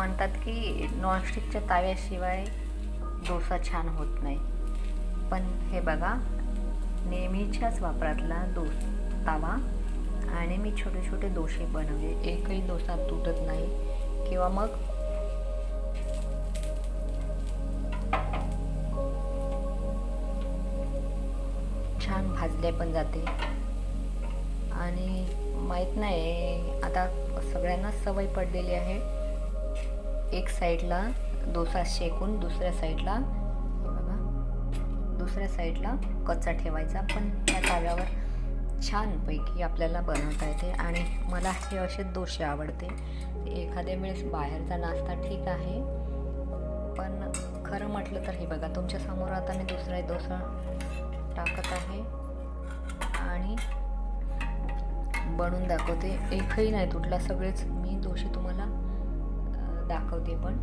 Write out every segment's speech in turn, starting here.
म्हणतात की नॉनस्टिकच्या ताव्याशिवाय डोसा छान होत नाही. पण हे बघा नेहमीच्याच वापरातला दो तावा आणि मी छोटे छोटे दोसे बनवले. एकही डोसा तुटत नाही. किंवा मग छान भाजले पण जाते. आणि माहीत नाही आता सगळ्यांना सवय पडलेली आहे. एक साईडला डोसा शेकून दुसऱ्या साईडला बघा. दुसऱ्या साईडला कच्चा ठेवायचा पण त्या ताव्यावर छानपैकी आपल्याला बनवता येते आणि मला हे असे दोसे आवडते. एखाद्या वेळेस बाहेरचा नाश्ता ठीक आहे पण खरं म्हटलं तर हे बघा तुमच्यासमोर आता मी दुसरा डोसा टाकत आहे आणि बनवून दाखवते. एकही नाही तुटला सगळेच मी दोषी तुम्हाला दाखवते पण.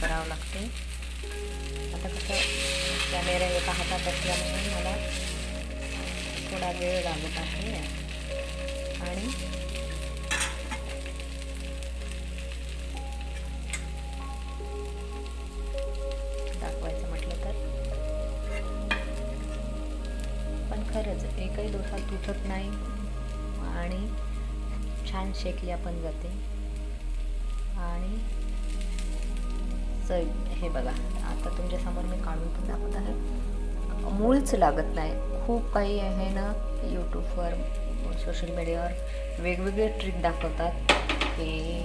करावं लागते. आता कसं कॅमेरा एका हातात असल्यामुळे मला थोडा वेळ लागत आहे. आणि तुटत नाही. आणि छान शेकली पण जाते आणि चव हे बघा आता तुमच्यासमोर मी काढून पण दाखवत आहे. मूळच लागत नाही. खूप काही आहे ना यूट्यूबवर सोशल मीडियावर वेगवेगळे ट्रिक दाखवतात. की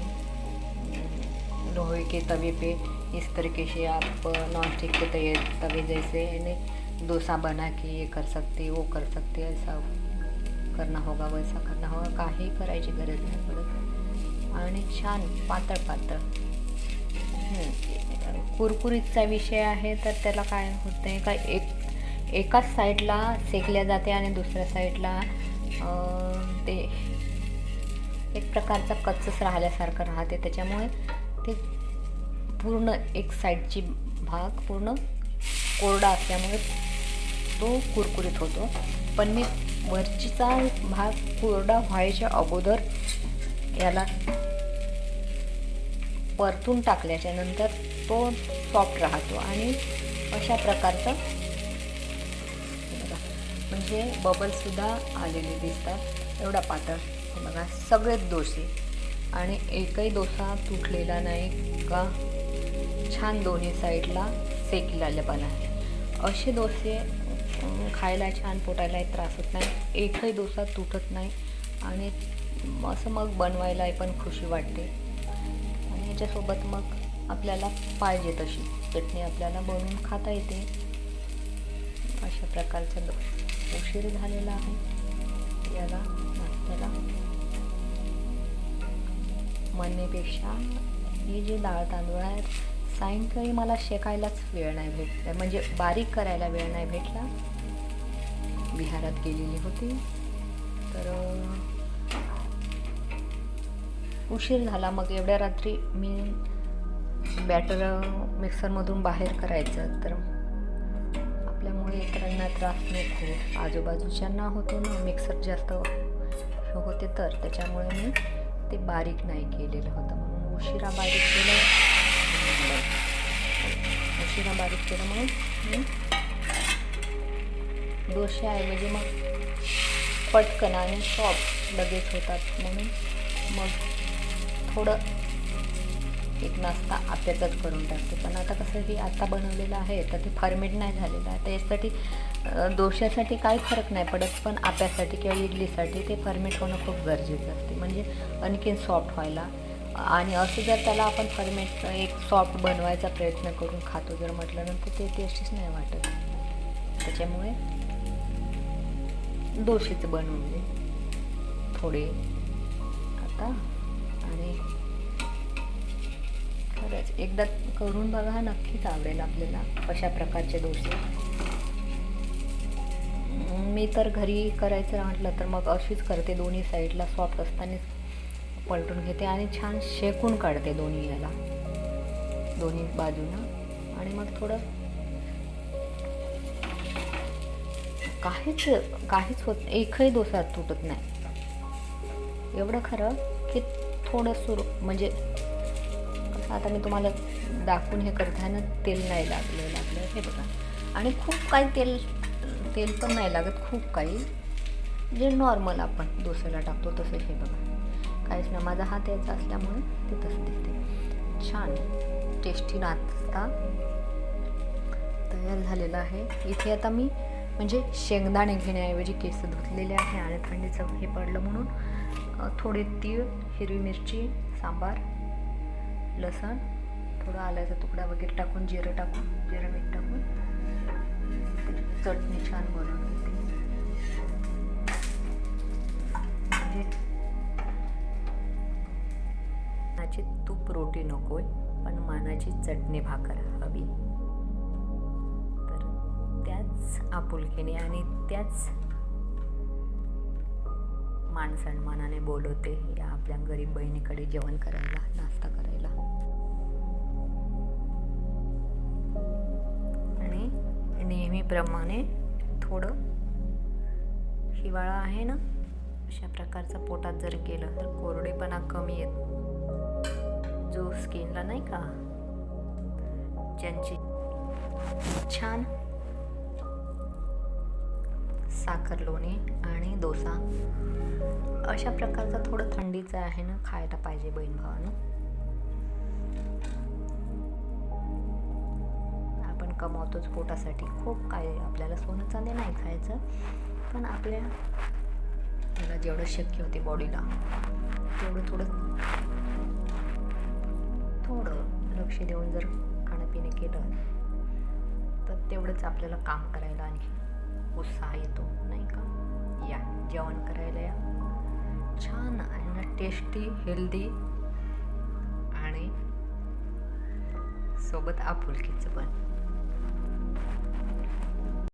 लोहे के तवे पे इस तरीके से आप नॉन स्टिक के तवे तवे जैसे ना डोसा बना के ये कर सकते वो कर सकते ऐसा करना होगा वैसा करना होगा काही करायची गरज नाही पडत. आणि छान पातळ पातळ. कुरकुरीतचा विषय आहे तर त्याला काय होतं का एक एकाच साईडला सेकल्या जाते आणि दुसऱ्या साईडला ते एक प्रकारचा कच्चच राहिल्यासारखं राहते. त्याच्यामुळे ते पूर्ण एक साईडची भाग पूर्ण कोरडा असल्यामुळे तो कुरकुरीत होतो. पण मी वरचीचा भाग कोरडा व्हायच्या अगोदर याला परतून टाकल्याच्या नंतर तो सॉफ्ट राहतो आणि अशा प्रकारचं बघा म्हणजे बबलसुद्धा आलेले दिसतात. एवढा पातळ. बघा सगळेच डोसे. आणि एकही डोसा तुटलेला नाही का? छान दोन्ही साईडला सेकलेलं पण आहे. असे डोसे खायला छान पोटायलाही त्रास होत नाही. एकही डोसा तुटत नाही. आणि असं मग बनवायलाही पण खुशी वाटते. आणि याच्यासोबत मग आपल्याला पाहिजे तशी चटणी आपल्याला बनवून खाता येते. अशा प्रकारचा उशीर झालेला आहे. याला नाश्त्याला. म्हणण्यापेक्षा ही जी डाळ तांदूळ आहेत सायंकाळी मला शेकायलाच वेळ नाही भेटला. म्हणजे बारीक करायला वेळ नाही भेटला. बिहारात गेलेली होती. तर उशीर झाला. मग एवढ्या रात्री मी बॅटर मिक्सरमधून बाहेर करायचं. तर आपल्यामुळे इतरांना त्रास नको आजूबाजूच्यांना होतो ना मिक्सर जास्त होते तर. त्याच्यामुळे मी ते बारीक नाही केलेलं होतं. म्हणून उशिरा बारीक केलं. उशिरा बारीक केलं म्हणून आहे म्हणजे मग पटकन आणि सॉफ्ट लगेच होतात म्हणून मग थोडं एक नाश्ता आप्याचाच करून टाकते. पण आता कसं की आत्ता बनवलेलं आहे तर ते फर्मेट नाही झालेलं आहे. तर यासाठी दोश्यासाठी डोश्यासाठी काही फरक नाही पडत पण आप्यासाठी किंवा इडलीसाठी ते फर्मेट होणं खूप गरजेचं असते. म्हणजे आणखीन सॉफ्ट व्हायला आणि असं जर त्याला आपण फर्मेंट एक सॉफ्ट बनवायचा प्रयत्न करून खातो. जर म्हटलं नंतर ते टेस्टच नाही वाटत. त्याच्यामुळे डोसेच बनवले थोडे आता आणि खरंच एकदा करून बघा नक्कीच आवडेल आपल्याला कशा प्रकारचे दोषे. मी तर घरी करायचं म्हटलं तर मग अशीच करते. दोन्ही साईडला सॉफ्ट असतानाच पलटून घेते आणि छान शेकून काढते दोन्ही याला. दोन्ही बाजूनं. आणि मग थोडं काहीच काहीच होत एकही दोसा तुटत नाही. एवढं खरं की थोडं सुरू म्हणजे आता मी तुम्हाला दाखवून हे करताना तेल नाही लागलं लागलं. हे बघा. आणि खूप काही तेल तेल पण नाही लागत खूप काही. जे नॉर्मल आपण डोस्याला टाकतो तसं हे बघा. काहीच नाही. माझा हात यायचा असल्यामुळे ते तसं दिसते छान. टेस्टी नाश्ता तयार झालेला आहे. इथे आता मी म्हणजे शेंगदाणे घेण्याऐवजी केस धुतलेले आहे आणि थंडीचं हे पडलं म्हणून थोडे तीळ हिरवी मिरची सांबार लसण थोडं आल्याचा तुकडा वगैरे टाकून जिरं टाकून जिरं मीठ टाकून चटणी छान बनवून कदाचित तूप रोटी नकोय पण मानाची चटणी भाकर हवी. तर त्याच आपुलकीने आणि त्याच मानसन्मानाने बोलवते या आपल्या गरीब बहिणीकडे जेवण करायला नाश्ता करायला. आणि नेहमीप्रमाणे थोडं हिवाळा आहे ना अशा प्रकारचं पोटात जर केलं तर कोरडेपणा कमी येतो. जो स्किनला नाही का? ज्यांची छान साखर लोणी आणि डोसा अशा प्रकारचं थोडं थंडीचं आहे ना खायला पाहिजे बहीण भावानं. आपण कमावतोच पोटासाठी. खूप काय आपल्याला सोनं चांदी नाही खायचं पण आपल्या जेवढं शक्य होते बॉडीला तेवढं थोडं थोडं लक्ष देऊन जर खाणंपिणं केलं तर तेवढंच आपल्याला काम करायला आणखी उत्साह येतो नाही का? या जेवण करायला या. छान आहे ना टेस्टी हेल्दी आणि सोबत आपुलकीचं पण.